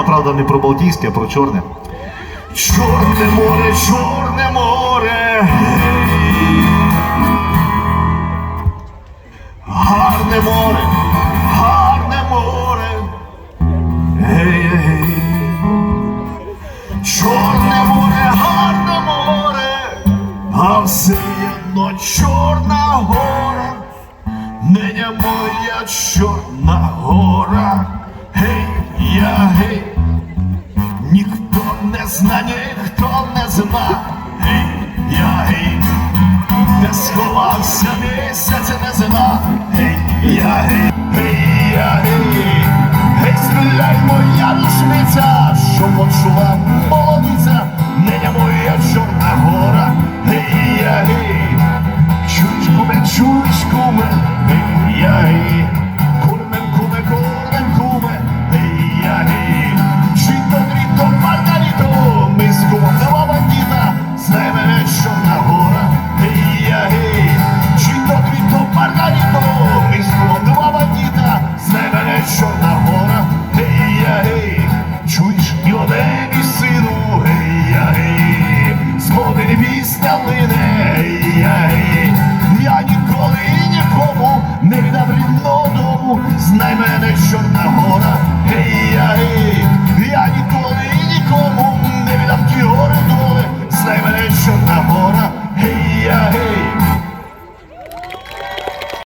вона, правда, не про Балтійське, а про Чорне. Чорне море, чорне море. Гарне море, гарне море. Гей, гей. Чорне море, гарне море, а все одно чорна гора, нині моя чорна гора. Ніхто не зна, ніхто не зна. Гей, я гей, де сховався місяць не зна. Гей, я гей, hecho ahora. Hey, hey.